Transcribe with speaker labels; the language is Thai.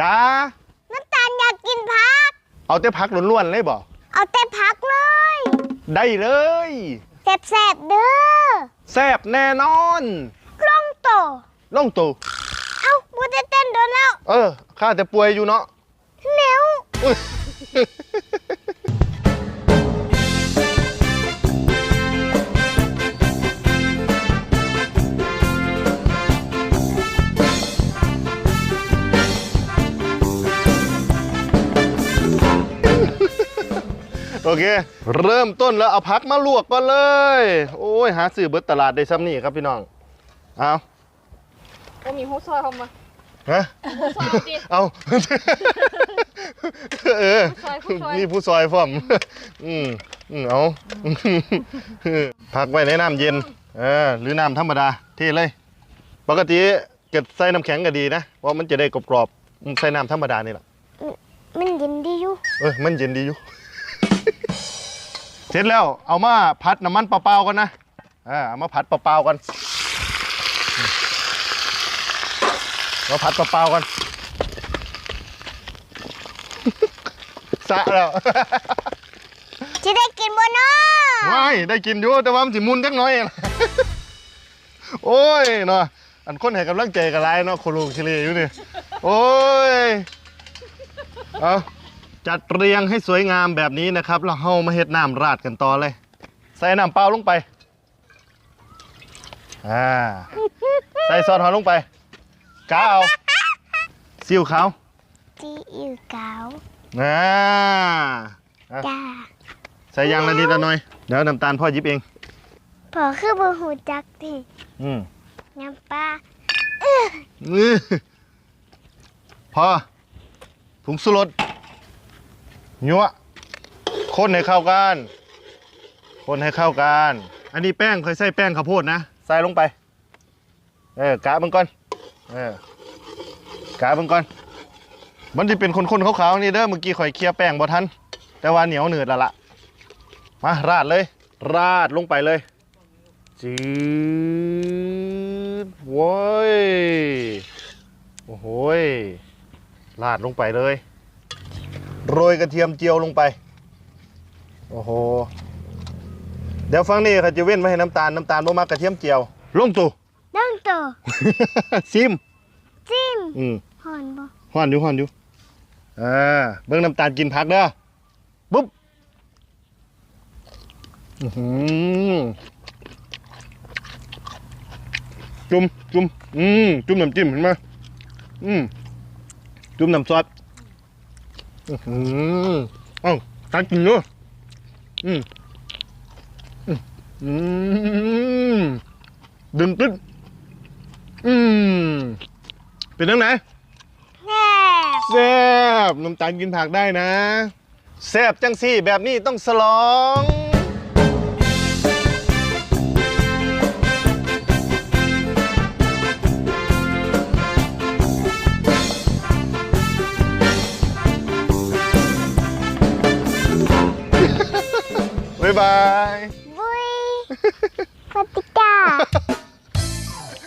Speaker 1: จ้า
Speaker 2: น้ำตาลอยากกินพัก
Speaker 1: เอาแต่พักล้วนๆเลยบ่
Speaker 2: เอาแต่พักเลย
Speaker 1: ได้เลย
Speaker 2: แสบๆเด้อ
Speaker 1: แซบแน่นอน
Speaker 2: ลงโต
Speaker 1: ล่องตัว
Speaker 2: เอ้าบูได้เต้นโดนแล้ว
Speaker 1: เออข้าแต่ป่วยอยู่เนาะ
Speaker 2: เหนียว
Speaker 1: อุ๊ย โอเค เริ่มต้นแล้วเอาพักมาลวกก่อนเลย โอ้ยหาซื้อเบิดตลาดได้ซ้ำนี่ครับพี่น้อง เอา
Speaker 3: ก็มีหูซอยเข้ามา
Speaker 1: ฮะ
Speaker 3: หูซอยเอาดิ
Speaker 1: เอาเออ
Speaker 3: ผู้ซอยผู้ซอย
Speaker 1: นี่ผู้ซอยพร้อมอืมอืมเอาพักไว้ในน้ำเย็นเออหรือน้ำธรรมดาเทเลย ปกติเกิดใส่น้ำแข็งก็ดีนะเพราะมันจะได้กรอบๆอืมใส่น้ำธรรมดานี่แหละ
Speaker 2: มันเย็นดีอยู่
Speaker 1: เออมันเย็นดีอยู่ เสร็จแล้วเอามาพัดน้ำมันเปล่าๆก่อนนะเอ่าเอามาพัดเปล่าๆก่อนมาพัดเปล่าๆก่อนสะแล้ว
Speaker 2: จะได้กินบ่เนาะ
Speaker 1: ไม่ได้กินอยู่แต่ว่ามันสิมุนจักหน้อยนะโอ้ยเนาะอันคนให้กำลังใจกับไรเนาะโคโลคิเลอยู่นี่โอ้ยเอา จัดเรียงให้สวยงามแบบนี้นะครับ แล้วเฮามาเฮ็ดน้ำราดกันต่อเลย ใส่น้ำเปล่าลงไปอ่าใส่ซอสหอยลงไปกาเอาซีอิ๊วขาว
Speaker 2: ซีอิ๊วขาว
Speaker 1: อ่า
Speaker 2: จ้า
Speaker 1: ใส่ยางละนิดละหน่อยเดี๋ยวน้ำตาลพ่อหยิบเอง
Speaker 2: พอคือบ่หูจักที่
Speaker 1: อืม
Speaker 2: น้ำปลา
Speaker 1: อื้อพอผงสุรส ยัวคนให้เข้ากัน คนให้เข้ากัน อันนี้แป้งเคยใส่แป้งข้าวโพดนะ ใส่ลงไป เออกะมันก่อน เออกะมันก่อน มันจะเป็นคนๆขาวๆนี่เด้อ เมื่อกี้ข่อยเคลียร์แป้งบ่ทัน แต่ว่าเหนียวหนืดและละมาราดเลย ราดลงไปเลยจืดโว้ย โอ้โหยราดลงไปเลย โรยกระเทียมเจียวลงไป โอ้โห เดี๋ยวฟังนี่เขาจะเว้นไว้ให้น้ำตาลน้ำตาลบ่มากกระเทียมเจียว ลงตู่
Speaker 2: ดังโต
Speaker 1: ซิม
Speaker 2: จิ้ม
Speaker 1: อืม
Speaker 2: หอนบ่
Speaker 1: ฮ้อนอยู่ฮ้อนอยู่อ่าเบิ่งน้ำตาลกินผักเด้อปุ๊บอื้อหือจุ่มจุ่มอืมจุ่มน้ำจิ้มเห็นไหมอืมจุ่มน้ำซอส อื้อหือเอ้าตากินเนาะอืมอืมอืมดึงตึ๊ดอืมเป็นยังไง
Speaker 2: แซ่บ
Speaker 1: แซ่บน้ำตาลกินผักได้นะแซ่บจังสี่แบบนี้ต้องสลอง บ๊ายบาย